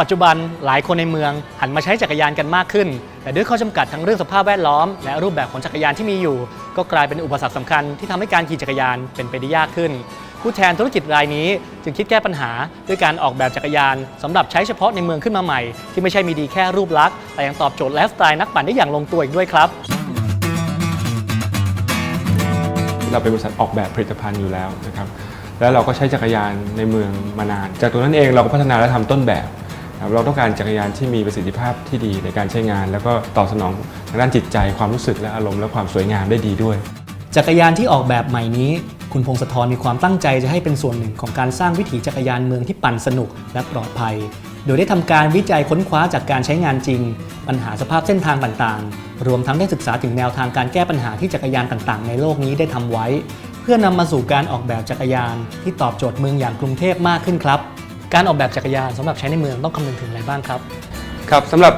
ปัจจุบันหลายคนในเมืองหันมาใช้จักรยานกันมากขึ้น แต่ด้วยข้อจำกัดทั้งเรื่องสภาพแวดล้อม และรูปแบบของจักรยานที่มีอยู่ ก็กลายเป็นอุปสรรคสำคัญที่ทำให้การขี่จักรยานเป็นไปได้ยากขึ้น ผู้แทนธุรกิจรายนี้จึงคิดแก้ปัญหา ด้วยการออกแบบจักรยานสำหรับใช้เฉพาะในเมืองขึ้นมาใหม่ ที่ไม่ใช่มีดีแค่รูปลักษณ์แต่ยังตอบโจทย์ไลฟ์สไตล์นักปั่นได้อย่างลงตัวอีกด้วยครับเราเป็นบริษัทออกแบบผลิตภัณฑ์อยู่แล้วนะครับแล้วเราก็ใช้จักรยานในเมืองมานาน จากตัวนั้นเองเราก็พัฒนาและทำต้นแบบ ครับเราต้องการจักรยานที่มีประสิทธิภาพที่ดีในการใช้งาน แล้วก็ตอบสนองทางด้านจิตใจความรู้สึกและอารมณ์และความสวยงามได้ดีด้วย จักรยานที่ออกแบบใหม่นี้ คุณพงศธรมีความตั้งใจจะให้เป็นส่วนหนึ่งของการสร้างวิถีจักรยานเมืองที่ปั่นสนุกและปลอดภัย โดยได้ทำการวิจัยค้นคว้าจากการใช้งานจริง ปัญหาสภาพเส้นทางต่างๆ รวมทั้งได้ศึกษาถึงแนวทางการแก้ปัญหาที่จักรยานต่างๆ ในโลกนี้ได้ทำไว้ เพื่อนำมาสู่การออกแบบจักรยานที่ตอบโจทย์เมืองอย่างกรุงเทพมากขึ้นครับ การออกแบบจักรยานสำหรับใช้ในเมืองต้องคำนึงถึงอะไรบ้างครับ ครับสำหรับ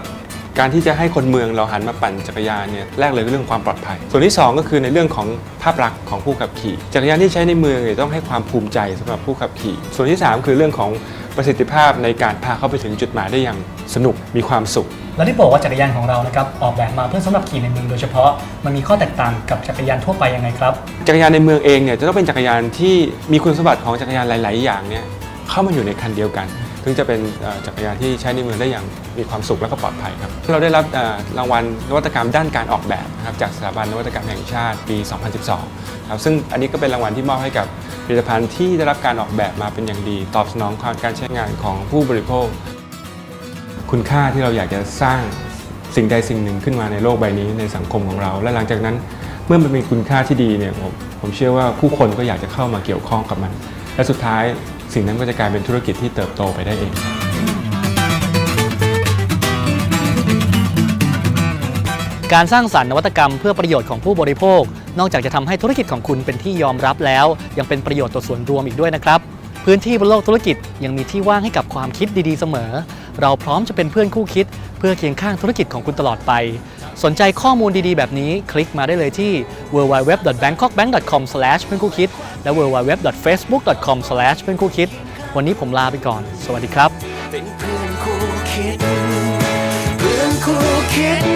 การที่จะให้คนเมืองเราหันมาปั่นจักรยานเนี่ยแรกเลยคือเรื่องความปลอดภัย ส่วนที่ 2 ก็คือในเรื่องของภาพลักษณ์ของผู้ขับขี่ จักรยานที่ใช้ในเมืองเนี่ยต้องให้ความภูมิใจสำหรับผู้ขับขี่ ส่วนที่ 3 คือเรื่องของประสิทธิภาพในการพาเขาไปถึงจุดหมายได้อย่างสนุกมีความสุข แล้วที่บอกว่าจักรยานของเรานะครับออกแบบมาเพื่อสำหรับขี่ในเมืองโดยเฉพาะมันมีข้อแตกต่างกับจักรยานทั่วไปยังไงครับ จักรยานในเมืองเองเนี่ยจะต้องเป็นจักรยานที่มีคุณสมบัติของจักรยานหลาย ๆ อย่างเนี่ย เข้ามาอยู่ในคันเดียวกันถึงจะเป็นจักรยานที่ใช้ในเมืองได้อย่างมีความสุขและก็ปลอดภัยครับ เราได้รับรางวัลนวัตกรรมด้านการออกแบบนะครับจากสถาบันนวัตกรรมแห่งชาติปี 2012 ครับซึ่งอันนี้ก็เป็นรางวัลที่มอบให้กับผลิตภัณฑ์ที่ได้รับการออกแบบมาเป็นอย่างดี ตอบสนองความการใช้งานของผู้บริโภค คุณค่าที่เราอยากจะสร้างสิ่งใดสิ่งหนึ่งขึ้นมาในโลกใบนี้ในสังคมของเรา และหลังจากนั้นเมื่อมันมีคุณค่าที่ดีเนี่ยผมผมเชื่อว่าผู้คนก็อยากจะเข้ามาเกี่ยวข้องกับมัน และสุดท้าย สิ่งนั้นก็จะกลายเป็นธุรกิจที่เติบโตไปได้เอง การสร้างสรรค์นวัตกรรมเพื่อประโยชน์ของผู้บริโภค นอกจากจะทำให้ธุรกิจของคุณเป็นที่ยอมรับแล้ว ยังเป็นประโยชน์ต่อส่วนรวมอีกด้วยนะครับ พื้นที่บนโลกธุรกิจยังมีที่ว่างให้กับความคิดดีๆเสมอ เราพร้อมจะเป็นเพื่อนคู่คิด เพื่อเคียงข้างธุรกิจของคุณตลอดไป สนใจข้อมูลดีๆ แบบนี้คลิกมาได้เลยที่ www.bangkokbank.com เพื่อนคู่คิด และ www.facebook.com เพื่อนคู่คิด วันนี้ผมลาไปก่อน สวัสดีครับ เป็นเพื่อนคู่คิด เพื่อนคู่คิด